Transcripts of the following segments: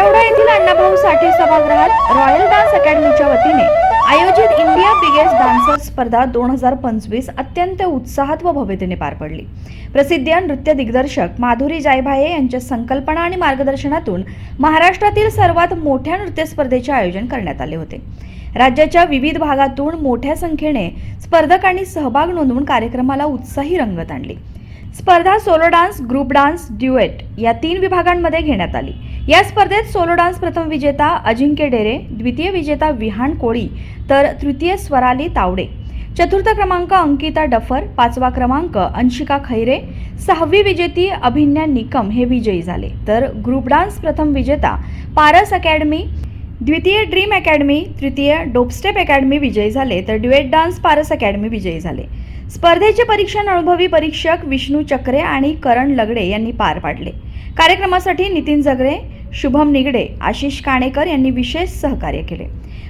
येरवडा येथील अण्णाभाऊ साठे सभागृहात royal dance अकॅडमीच्या वतीने आयोजित इंडिया बिगेस्ट डान्सर स्पर्धा दोन हजार पंचवीस अत्यंत उत्साहात व भव्यतेने पार पडली. प्रसिद्ध नृत्य दिग्दर्शक माधुरी जायभाये यांच्या संकल्पना आणि मार्गदर्शनातून महाराष्ट्रातील सर्वात मोठ्या नृत्य स्पर्धेचे आयोजन करण्यात आले होते. राज्याच्या विविध भागातून मोठ्या संख्येने स्पर्धकांनी सहभाग नोंदवून कार्यक्रमाला उत्साही रंगत आणली. स्पर्धा solo dance group dance duet या तीन विभागांमध्ये घेण्यात आली. या स्पर्धेत सोलो डान्स प्रथम विजेता अजिंक्य डेरे द्वितीय विजेता विहान कोळी तर तृतीय स्वराली तावडे. चतुर्थ क्रमांक अंकिता डफर पाचवा क्रमांक अंशिका खैरे सहावी विजेती अभिन्या निकम हे विजयी झाले. तर ग्रुप डान्स प्रथम विजेता पारस अकॅडमी द्वितीय ड्रीम अकॅडमी तृतीय डोपस्टेप अकॅडमी विजयी झाले तर ड्युएट डान्स पारस अकॅडमी विजयी झाले. स्पर्धेचे परीक्षण अनुभवी परीक्षक विष्णू चक्रे आणि करण लगडे यांनी पार पाडले. कार्यक्रमासाठी नितीन जगरे शुभम निगडे आशिष काणेकर यांनी विशेष सहकार्य केले.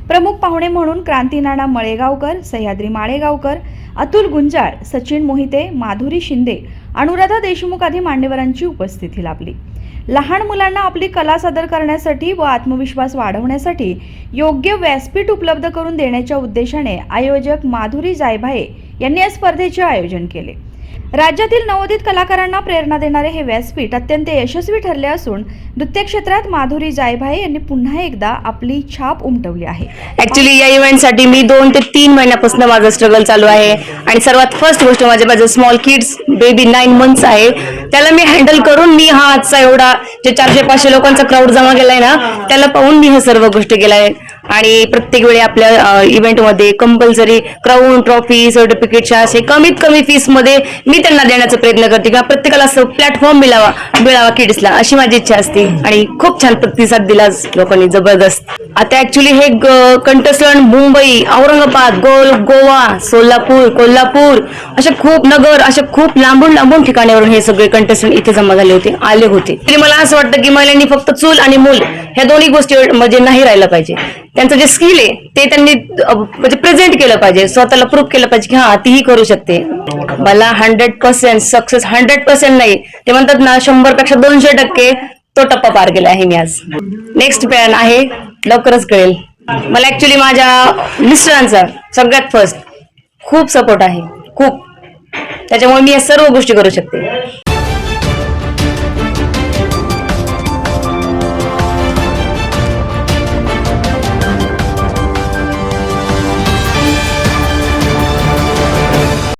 प्रमुख पाहुणे म्हणून क्रांतीनाना मळेगावकर सह्याद्री माळेगावकर अतुल गुंजाळ सचिन मोहिते माधुरी शिंदे अनुराधा देशमुख आदी मान्यवरांची उपस्थिती लाभली. लहान मुलांना आपली कला सादर करण्यासाठी व आत्मविश्वास वाढवण्यासाठी योग्य व्यासपीठ उपलब्ध करून देण्याच्या उद्देशाने आयोजक माधुरी जायभाये यांनी या स्पर्धेचे आयोजन केले. राज्यातील नवोदित कलाकारांना प्रेरणा देणारे हे व्यासपीठ अत्यंत यशस्वी ठरले असून नृत्य क्षेत्रात माधुरी जायभाई यांनी पुन्हा एकदा आपली छाप उमटवली आहे. ऍक्च्युली या इव्हेंटसाठी मी दोन ते तीन महिन्यापासून माझं स्ट्रगल चालू आहे. आणि सर्वात फर्स्ट गोष्ट म्हणजे माझे माझे small kids baby nine months आहे. त्याला मी हँडल करून मी हा आजचा एवढा जे चारशे पाचशे लोकांचा क्राऊड जमा केलाय ना त्याला पाहून मी हे सर्व गोष्टी केलाय आणि प्रत्येक वेळी आपल्या इव्हेंटमध्ये कंपल्सरी क्राऊन ट्रॉफी सर्टिफिकेटच्या असे कमीत कमी फीसमध्ये मी त्यांना देण्याचा प्रयत्न करते किंवा प्रत्येकाला असं प्लॅटफॉर्म मिळावा मिळावा किड्सला अशी माझी इच्छा असते. आणि खूप छान प्रतिसाद दिला लोकांनी जबरदस्त. आता ऍक्च्युली हे कंटेस्टंट मुंबई औरंगाबाद गोल गोवा सोलापूर कोल्हापूर असे खूप नगर असे खूप लांबून लांबून ठिकाणावरून हे सगळे कंटेस्टंट इथे जमा झाले होते आले होते. तरी मला असं वाटतं की महिलांनी फक्त चूल आणि मूल ह्या दोन्ही गोष्टी म्हणजे नाही राहिलं पाहिजे. त्यांचं जे स्किल आहे ते त्यांनी म्हणजे प्रेझेंट केलं पाहिजे. स्वतःला प्रूव्ह केलं पाहिजे की हा तीही करू शकते. मला hundred percent success hundred percent नाही. ते म्हणतात ना शंभरपेक्षा दोनशे टक्के तो टप्पा पार केला आहे मी आज. नेक्स्ट प्लॅन आहे लवकरच कळेल. मला ऍक्च्युली माझ्या मिस्टरांचा सगळ्यात फर्स्ट खूप सपोर्ट आहे. खूप. त्याच्यामुळे मी या सर्व गोष्टी करू शकते.